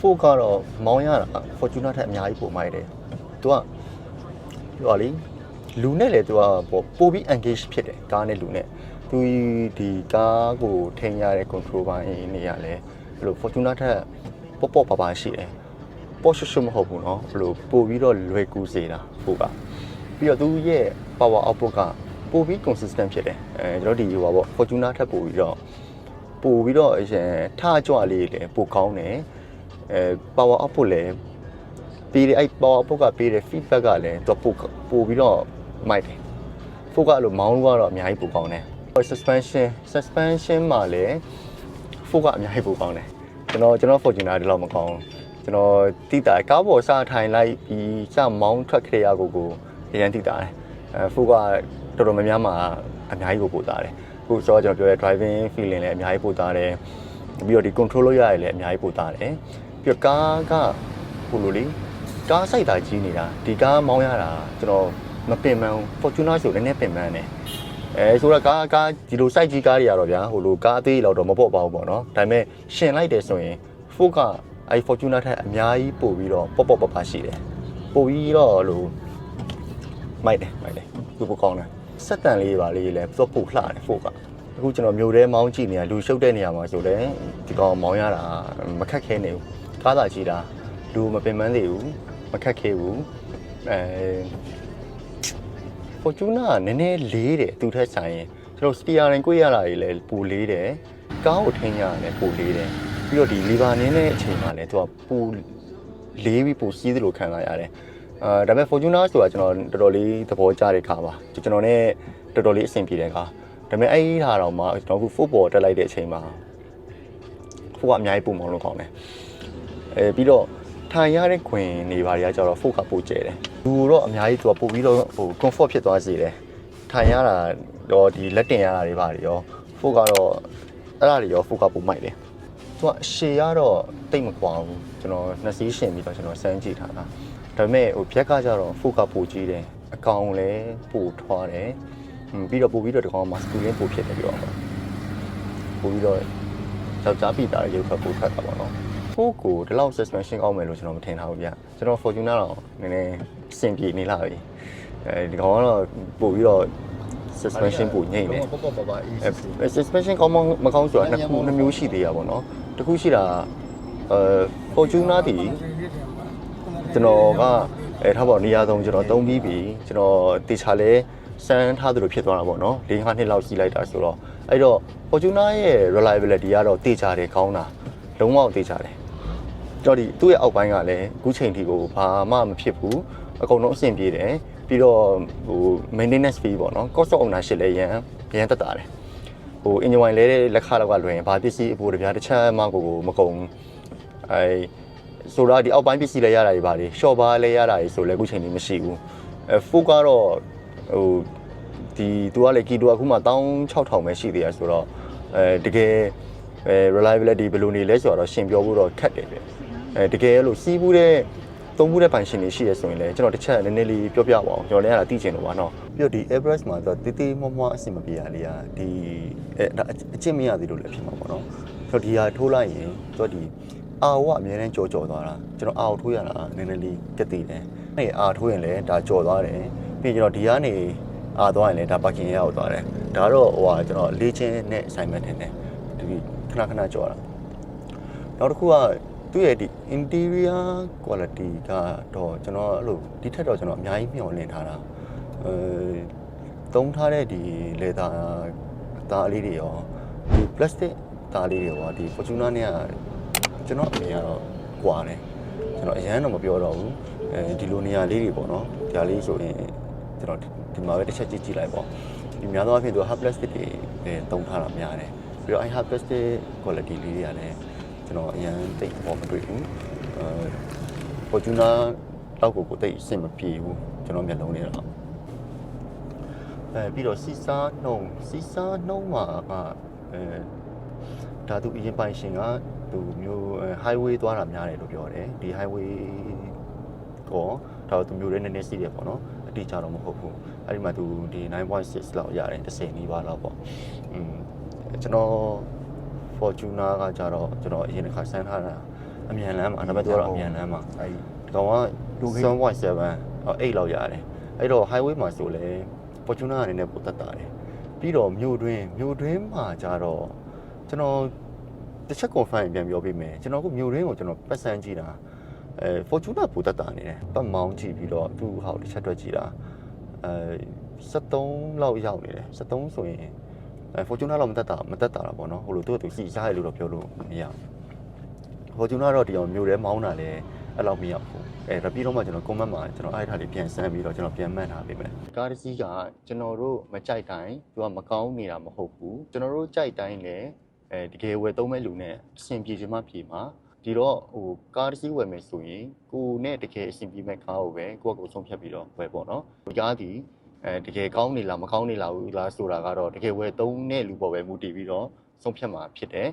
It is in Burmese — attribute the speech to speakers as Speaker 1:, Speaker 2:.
Speaker 1: ဖို့ကတော့မောင်းရတာ Fortuner ထက်အများကြီးပိုမိုက်တယ်သူကဟိုလေလူနဲ့လေသူကပိုပိုပြီး engage ဖြစ်တယ်ကားနဲ့လူနဲ့သူဒီကားကိုထိန်းရတဲ့ control ပိုင်းနေရလဲဘယ်လို Fortuner ထက်ပေါ့ပေါ့ပါပါရှိတယ်ပေါ့ရှွတ်ရှွတ်မဟုတ်ဘူးเนาะဘယ်လိုပိုပြီးတော့လွယ်ကူစေတာပို့ကပြီးတော့သူရဲ့ power output ကပိုပြီး consistent ဖြစ်တယ်အဲကျွန်တော်ဒီဟိုပါပေါ့ Fortuner ထက်ပိုပြီးတော့ ပို့ပြီးတော့အရင်ထကြွလေးလည်းပိုကောင်းတယ် အဲ power output လည်းပေးတယ်အဲ့ power output ကပေးတယ် feedback ကလည်းသူပို့ပို့ပြီးတော့မိုက်တယ် foot ကအဲ့လိုမောင်းလို့ကတော့အများကြီးပိုကောင်းတယ် suspension suspension မှာလည်း foot ကအများကြီးပိုကောင်းတယ်ကျွန်တော်ကျွန်တော် Fortuner ဒီလောက်မကောင်းဘူးကျွန်တော်တိတာကားပေါ်စထိုင်လိုက်ပြီးစမောင်းထွက်ခရရကိုကိုအရင်တိတာတယ်အဲ foot ကတော်တော်များများမှာအများကြီးကိုပို့တာတယ်အခုဆိုတော့ကျွန်တော်ပြောရဲ driving feeling လည်းအများကြီးပို့တာတယ်ပြီးတော့ဒီ control လုပ်ရတယ်လည်းအများကြီးပို့တာတယ် ပြီးတော့ကားကဟိုလိုလေကားစိုက်တာကြီးနေတာဒီကားမောင်းရတာကျွန်တော်မပင်ပန်းဘူး Fortuner ဆိုလည်းနည်းနည်းပင်ပန်းတယ်အဲဆိုတော့ကားကားဒီလိုစိုက်ကြီးကားတွေကတော့ဗျာဟိုလိုကားအသေးလောက်တော့မပေါ့ပါဘူးပေါ့နော်ဒါပေမဲ့ရှင်လိုက်တယ်ဆိုရင် Ford ကအဲ Fortuner ထက်အများကြီးပို့ပြီးတော့ပေါ့ပေါ့ပပရှိတယ်ပို့ပြီးတော့လို့မိုက်တယ်မိုက်တယ်သူပိုကောင်းတယ်စက်တန်လေးပါလေးလည်းသူပို့လှတယ် Ford ကအခုကျွန်တော်မြို့ထဲမောင်းကြည့်နေတာလူရှုပ်တဲ့နေရာမှာဆိုလည်းဒီကောင်မောင်းရတာမခက်ခဲနေဘူး ကားသာကြီးတာလူမပင်ပန်းသေးဘူးမခက်ခဲဘူးအဲ Fortuna ကနည်းနည်းလေးတယ်သူထက်ဆိုင်ရင်ကျွန်တော် steering ကိုရတာတွေလည်းပိုလေးတယ်ကားကိုထိန်းရတာလည်းပိုလေးတယ်ပြီးတော့ဒီ lever နင်းတဲ့အချိန်မှာလည်းသူကပိုလေးပြီးပိုစီးသလိုခံစားရတယ်အာဒါပေမဲ့ Fortuna ဆိုတာကျွန်တော်တော်တော်လေးသဘောကျတဲ့ကားပါကျွန်တော် ਨੇ တော်တော်လေးအဆင်ပြေတဲ့ကားဒါပေမဲ့အဲ့ဒီဟာတော့မှကျွန်တော်အခု football တက်လိုက်တဲ့အချိန်မှာဖို့ကအများကြီးပုံမောင်းလို့ကောင်းတယ် အဲပြီးတော့ထိုင်ရတဲ့ခွင်နေပါတွေကကျတော့ foot ကပိုကျဲတယ်လူတော့အများကြီးသူကပို့ပြီးတော့ဟို comfort ဖြစ်သွားစေတယ်ထိုင်ရတာတော့ဒီလက်တင်ရတာတွေပါတွေရော foot ကတော့အဲ့ဒါတွေရော foot ကပိုမိုက်တယ်သူကအရှည်ရတော့တိတ်မကွာဘူးကျွန်တော်နှစ်စီးရှင်ပြီးတော့ကျွန်တော်စမ်းကြည့်ထားတာဒါပေမဲ့ဟိုဖြက်ကကြတော့ foot ကပိုကြီးတယ်အကောင်လည်းပိုထွားတယ်ဟွန်းပြီးတော့ပို့ပြီးတော့ဒီကောင်မှာ screen ပိုဖြစ်တယ်ပြောအောင်ပို့ပြီးတော့ယောက်ျားပိတာရုပ်ထွက်ပို့ထွက်တာပေါ့နော် ဖိုးကိုဒီလောက် suspension ကောင်းမယ်လို့ကျွန်တော်မထင်ထားဘူးဗျကျွန်တော် Fortuner တော့နည်းနည်းအဆင်ပြေနေလာပြီအဲဒီကောင်ကတော့ပို့ပြီးတော့ suspension ပို့ညိမ့်တယ်
Speaker 2: ပေါ့ပေါ့ပါပါအေး
Speaker 1: အဲ suspension ကောင်းမမကောင်းဆိုတာနှစ်ခုနှစ်မျိုးရှိသေးရပါတော့တစ်ခုရှိတာအဲ Fortuner တည်ကျွန်တော်ကအဲထားပါနေရာဆုံးကျွန်တော်သုံးပြီးပြီကျွန်တော်တေချာလဲစမ်းထားသလိုဖြစ်သွားတာပေါ့နော်၄၅နှစ်လောက်ရှိလိုက်တာဆိုတော့အဲ့တော့ Fortuner ရဲ့ reliability ကတော့တေချာတယ်ကောင်းတာလုံးဝတေချာတယ် ကြော်ဒီသူ့ရဲ့အောက်ပိုင်းကလည်းအခုချိန်ထိကိုဘာမှမဖြစ်ဘူးအကုန်လုံးအဆင်ပြေတယ်ပြီးတော့ဟို maintenance fee ပေါ့နော် cost of ownership လည်းရန်ရန်တက်တာတယ်ဟို engine wine လဲတဲ့လက်ခလောက်ကလွင်ဘာပစ္စည်းအဖို့တပြားတစ်ချက်မှကိုကိုမကုန်အဲဆိုတော့ဒီအောက်ပိုင်းပစ္စည်းလဲရတာတွေပါလေ short bar လဲရတာတွေဆိုလဲအခုချိန်ကြီးမရှိဘူးအဲ food ကတော့ဟိုဒီသူကလေကီတူအခုမှ16000ပဲရှိသေးရဆိုတော့အဲတကယ်အဲ reliability ဘယ်လိုနေလဲဆိုတော့ရှင်ပြောဖို့တော့ခက်တယ်ဗျ အဲတကယ်လို့စီးဘူးတဲ့သုံးဘူးတဲ့ပိုင်ရှင်တွေရှိရဆိုရင်လည်းကျွန်တော်တစ်ချက်နည်းနည်းလေးပြောပြပါအောင်ကျွန်တော်လည်းအဲ့ဒါသိချင်လို့ပါနော်ပြီးတော့ဒီ Everest မှာဆိုတေးသေးမွားမွားအဆင်မပြေရလေးอ่ะဒီအဲဒါအကျင့်မရသေးလို့လည်းဖြစ်မှာပေါ့နော်ဆိုတော့ဒီဟာထိုးလိုက်ရင်သူကဒီအာဝအများနဲ့ကြော်ကြော်သွားတာကျွန်တော်အာကိုထိုးရတာနည်းနည်းလေးကတိတယ်အဲ့အာထိုးရင်လည်းဒါကြော်သွားတယ်ပြီးကျွန်တော်ဒီကနေအာသွားရင်လည်းဒါပါကင်ရရောက်သွားတယ်ဒါတော့ဟိုဟာကျွန်တော်လေးချင်းနဲ့ assignment တင်တယ်ဒီခဏခဏကြော်တာနောက်တစ်ခုက သူ့ရဲ့ဒီ interior quality ကတော့ကျွန်တော်အဲ့လိုဒီထက်တော့ကျွန်တော်အများကြီးမျှော်လင့်ထားတာအဲသုံးထားတဲ့ဒီ leather သားလေးတွေရောဒီ plastic သားလေးတွေရောဒီ Fortuna နဲ့ကကျွန်တော်အမြင်ကတော့ကွာတယ်ကျွန်တော်အရန်တော့မပြောတော့ဘူးအဲဒီလိုနေရာလေးတွေပေါ့နော်ဒီဟာလေးဆိုရင်ကျွန်တော်ဒီမှာပဲတစ်ချက်ကြည့်ကြည့်လိုက်ပေါ့ဒီများသောအားဖြင့်သူ hard plastic တွေအဲသုံးထားတာများတယ်ပြီးတော့အဲ hard plastic quality လေးတွေကလည်း ကျွန်တော်အရန်တိတ်ပေါ်မတွေ့ဘူးအဲ Fortuna တော့ကိုကိုတိတ်အဆင်မပြေဘူးကျွန်တော်မျက်လုံးလေးတော့အဲပြီးတော့စီစာနှုံစီစာနှုံမှာကအဲဓာတုအရင်ပိုင်ရှင်ကသူမျိုး highway သွားတာများတယ်လို့ပြောတယ်ဒီ highway ကောဒါသူမျိုးလေးနည်းနည်းစီးတယ်ပေါ့နော်အတိအကျတော့မဟုတ်ဘူးအဲ့ဒီမှာသူဒီ9.6လောက်ရတယ်30နီးပါးလောက်ပေါ့อืมကျွန်တော် Fortuna ကကြတော့ကျွန်တော်အရင်တစ်ခါစမ်းထားတာအမြန်လမ်းမှာဒါပေမဲ့သူကတော့အမြန်လမ်းမှာ
Speaker 2: အဲ့
Speaker 1: ဒီကောင်က1.7အော်8လောက်ရတယ်အဲ့တော့ highway မှာဆိုလဲ Fortuner အနေနဲ့ပိုတက်တာတယ်ပြီးတော့မြို့တွင်းမြို့တွင်းမှာကြတော့ကျွန်တော်တစ်ချက် confirm ပြန်ပြောပေးမယ်ကျွန်တော်ကမြို့တွင်းကိုကျွန်တော်ပတ်စမ်းကြည့်တာအဲ Fortuner ပိုတက်တာနေတယ်ပတ်မောင်းကြည့်ပြီးတော့သူ့ဟောက်တစ်ချက်တွက်ကြည့်တာအဲ73လောက်ရောက်နေတယ်73ဆိုရင် အဲ Fortuner လောက်မတက်တာမတက်တာတာပေါ့နော်ဟိုလိုသူ့သူစီစားရလို့တော့ပြောလို့မရဘူး Fortuner တော့ဒီအောင်မြို့ထဲမောင်းတာလဲအဲ့လောက်မရောက်ဘူးအဲဒါပြီးတော့မှကျွန်တော် comment မှာကျွန်တော်အဲ့ထားလေးပြန်စမ်းပြီးတော့ကျွန်တော်ပြန်မှတ်ထားပေးမယ်ကားတစ်စီးကကျွန်တော်တို့မကြိုက်တိုင်းသူကမကောင်းနေတာမဟုတ်ဘူးကျွန်တော်တို့ကြိုက်တိုင်းလည်းအဲတကယ်ဝယ်သုံးမဲ့လူနဲ့အဆင်ပြေချင်မှပြေမှာဒီတော့ဟိုကားတစ်စီးဝယ်မယ်ဆိုရင်ကိုနဲ့တကယ်အဆင်ပြေမဲ့ကားကိုပဲကိုယ့်ကကိုယ်ဆုံးဖြတ်ပြီးတော့ဝယ်ပေါ့နော်ဒီကားဒီ အဲတကယ်ကောင်းနေလားမကောင်းနေလားဘူးလားဆိုတာကတော့တကယ်ဝယ်သုံးတဲ့လူပေါ်ပဲမူတည်ပြီးတော့ဆုံးဖြတ်မှာဖြစ်တယ်